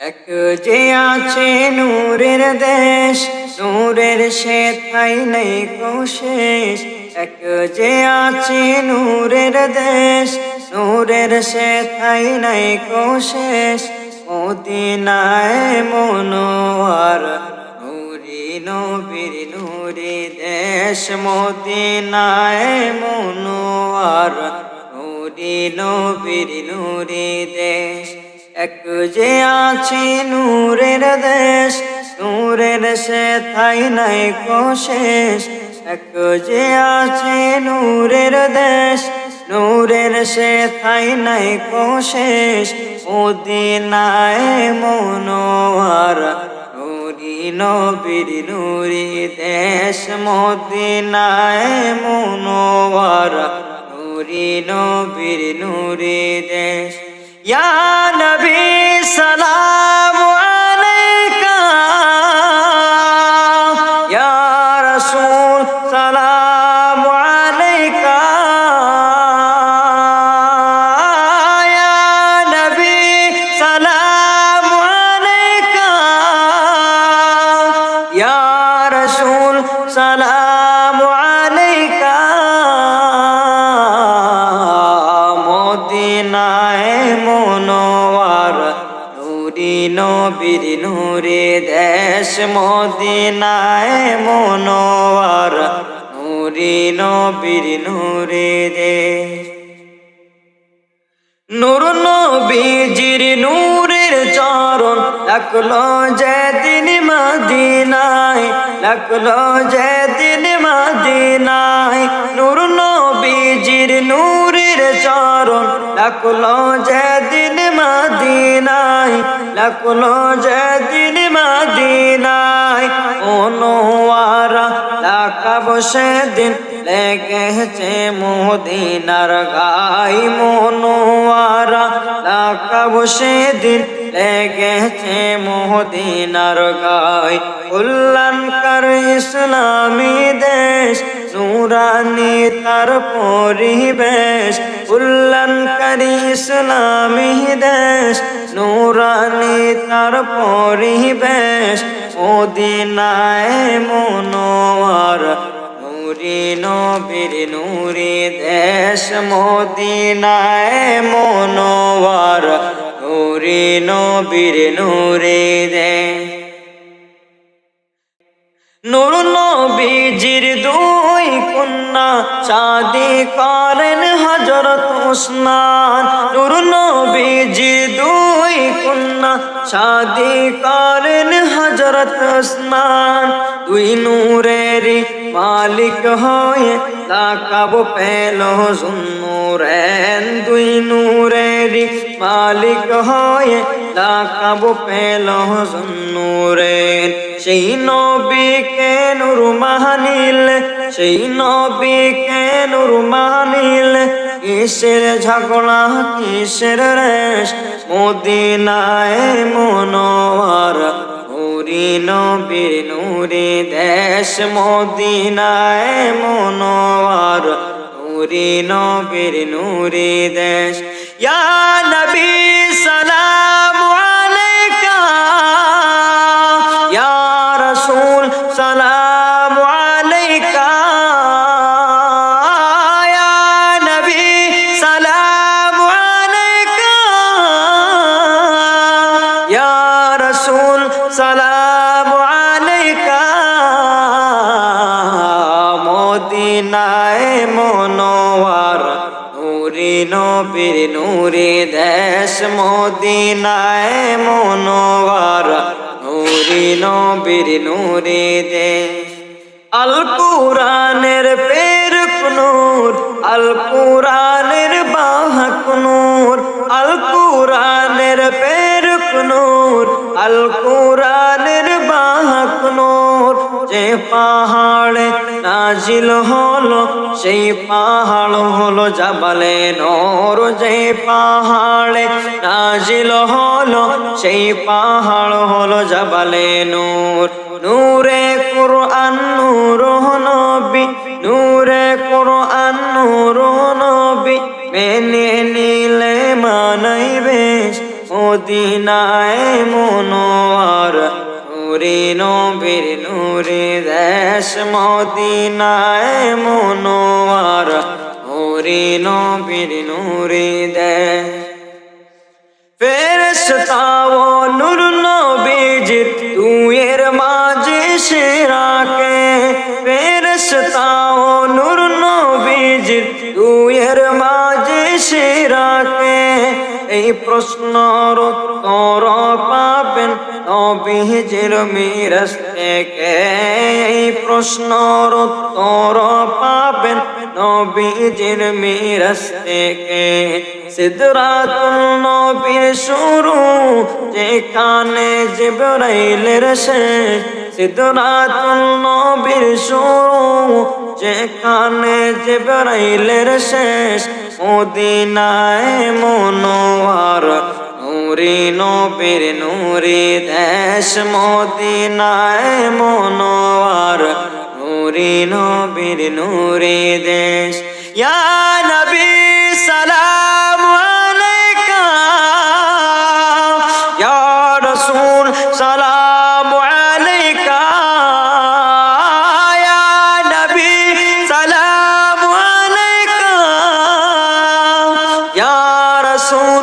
এক যে আছে নূরের দেশ, নূরের সে ঠাই নেই কোশেষ এক যে আছে নূরের দেশ, নূরের সে ঠাই নাই কোশেষ মদিনায় মনোয়ার, নুরি নবীর নুরি দেশ। মদিনায় মনোয়ার, নুরি নবীর নুরি দেশ। এক যে আছে নূরের দেশ, নূরের সে থাই নাই কোশেষ এক যে আছে নূরের দেশ, নূরের সে থাই নাই কোশেষ মদিনায় মনোয়ার, নুরি নবীর, নুরি দেশ। মদিনায় মনোয়ার, নুরি নবীর, নুরি দেশ। সালাম আলাইকা ইয়া নুরি নবীর নুরে দেশ, মদিনায় মনোয়ার। নুরি নবীর নুরে দেশ। নূর নবীজির নূরের চরণ লাগল যেদিন মদিনায় লাগল যেদিন মদিনায়। নূর নবীজির চরণ লাগল যেদিন মদিনায় লাগল যেদিন মদিনায়, অনুয়ারা লাকাব সেদিন লেগেছে মোদিনার গাই মনোয়ারা লাকাব সেদিন লেগেছে মোদিনার গাই কল্যাণকর ইসলামী দেশ, নুরানি তার পরিবেশ কল্যাণকারী ইসলামী দেশ, নুরানি তার পরিবেশ। মদিনায় মনোয়ার, নুরি নবীর নুরি দেশ। মদিনায় মনোয়ার, নুরি নবীর নুরি দেশ। নূর নবীজির দুই কন্যা শাদি করেন হজরত উসমান। নূর নবীজির দুই কন্যা শাদি করেন হজরত উসমান। দুই নূরেরই মালিক হয়ে লাকাব পেল জুন্নুরেন দুই নূরেরই মালিক হয়ে লাকাব পেল জুন্নুরেন সেই নবীকে নূর মাহানিল সেই নবীকে নূর মাহানিল কিসের ঝগড়া, কিসের রেশ? মদিনায় মনোয়ার, নুরি নবীর দেশ। মদিনায় মনোয়ার, নুরি নবীর, নুরি দেশ। ইয়া নবী! নবীর নুরি দেশ মদিনায় মনোয়ার। নুরি নবীর নুরি দেশ। আল কুরানের পের নূর আল কুরানের বাহক নূর আল পের নূর আল যে পাহাড়ে নাজিল হলো, সেই পাহাড় হলো জাবালে নূর। যে পাহাড়ে নাজিল হলো, সেই পাহাড় হলো জাবালে নূর। নূরে কুরআন নূর নবী, নূরে কুরআন নূর নবী। মেনে নিলে মানাই বেশ মদিনায় মনোয়ার। নুরি নবীর নুরি দেশ মদিনায় মনোয়ার নুরি নবীর নুরি দেশ ফেরেশতাও নূর নবীজির দুয়ের মাঝে সেরাকে। ফেরেশতাও নূর নবীজির দুয়ের মাঝে সেরাকে। এই প্রশ্নর উত্তর পাবেন নবীজির মিরাজ থেকে এই প্রশ্নর উত্তর পাবেন নবীজির মিরাজ থেকে। সিদরাতুল নবীর শুরু, যেখানে জিবরাইলের শেষ। সিদরাতুল নবীর শুরু, যেখানে জিবরাইলের শেষ। মদিনায় মনোয়ার নূরে, নবীর নূরে, দেশ মদিনায় মনোয়ার। নূরে, নবীর নূরে, দেশ। ইয়া নবী, সালাম আলাইকা। ইয়া রাসূল, সালাম আলাইকা। ইয়া নবী, সালাম আলাইকা। ইয়া রাসূল